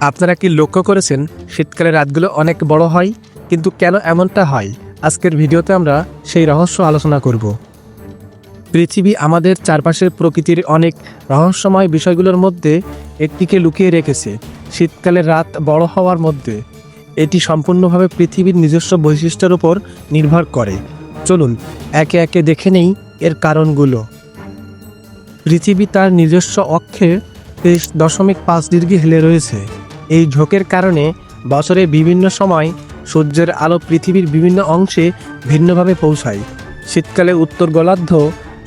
আপনারা কি লক্ষ্য করেছেন, শীতকালে রাতগুলো অনেক বড় হয়? কিন্তু কেন এমনটা হয়? আজকের ভিডিওতে আমরা সেই রহস্য আলোচনা করব। পৃথিবী আমাদের চারপাশের প্রকৃতির অনেক রহস্যময় বিষয়গুলোর মধ্যে একটিকে লুকিয়ে রেখেছে, শীতকালে রাত বড় হওয়ার মধ্যে। এটি সম্পূর্ণভাবে পৃথিবীর নিজস্ব বৈশিষ্ট্যের উপর নির্ভর করে। চলুন, একে একে দেখে নেই এর কারণগুলো। পৃথিবী তার নিজস্ব অক্ষে তেইশ দশমিক পাঁচ ডিগ্রি হেলে রয়েছে। এই ঝোঁকের কারণে বছরে বিভিন্ন সময় সূর্যের আলো পৃথিবীর বিভিন্ন অংশে ভিন্নভাবে পৌঁছায়। শীতকালে উত্তর গোলার্ধ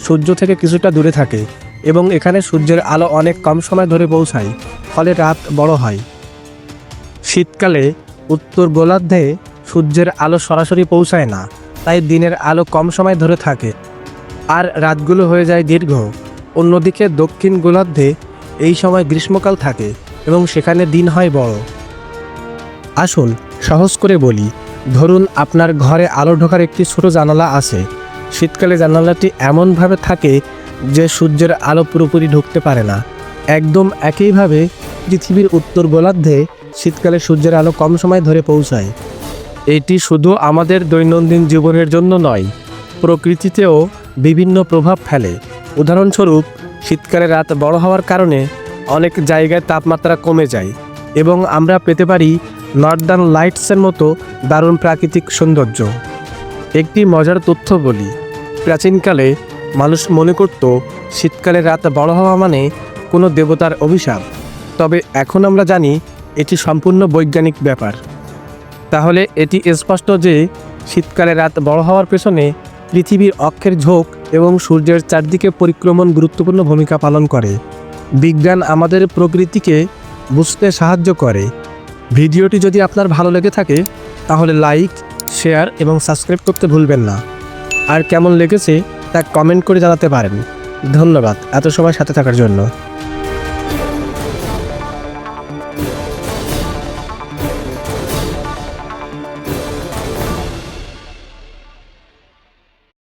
সূর্য থেকে কিছুটা দূরে থাকে এবং এখানে সূর্যের আলো অনেক কম সময় ধরে পৌঁছায়, ফলে রাত বড় হয়। শীতকালে উত্তর গোলার্ধে সূর্যের আলো সরাসরি পৌঁছায় না, তাই দিনের আলো কম সময় ধরে থাকে। আর রাতগুলো হয়ে যায় দীর্ঘ। অন্যদিকে দক্ষিণ গোলার্ধে এই সময় গ্রীষ্মকাল থাকে। এবং সেখানে দিন হয় বড়। আসুন, সহজ করে বলি, ধরুন আপনার ঘরে আলো ঢোকার একটি ছোট জানালা আছে। শীতকালে জানালাটি এমনভাবে থাকে যে সূর্যের আলো পুরোপুরি ঢুকতে পারে না। একদম একইভাবে পৃথিবীর উত্তর গোলার্ধে শীতকালে সূর্যের আলো কম সময় ধরে পৌঁছায়। এটি শুধু আমাদের দৈনন্দিন জীবনের জন্য নয়, প্রকৃতিতেও বিভিন্ন প্রভাব ফেলে। উদাহরণস্বরূপ, শীতকালে রাত বড় হওয়ার কারণে অনেক জায়গায় তাপমাত্রা কমে যায় এবং আমরা পেতে পারি নর্দার্ন লাইটসের মতো দারুণ প্রাকৃতিক সৌন্দর্য। একটি মজার তথ্য বলি, প্রাচীনকালে মানুষ মনে করত শীতকালে রাত বড় হওয়া মানে কোনো দেবতার অভিশাপ। তবে এখন আমরা জানি এটি সম্পূর্ণ বৈজ্ঞানিক ব্যাপার। তাহলে এটি স্পষ্ট যে শীতকালে রাত বড় হওয়ার পেছনে পৃথিবীর অক্ষের ঝোঁক এবং সূর্যের চারদিকে পরিক্রমণ গুরুত্বপূর্ণ ভূমিকা পালন করে। বিজ্ঞান আমাদের প্রকৃতিকে বুঝতে সাহায্য করে। ভিডিওটি যদি আপনার ভালো লেগে থাকে, তাহলে লাইক, শেয়ার এবং সাবস্ক্রাইব করতে ভুলবেন না। আর কেমন লেগেছে তা কমেন্ট করে জানাতে পারেন। ধন্যবাদ, এত সময় সাথে থাকার জন্য।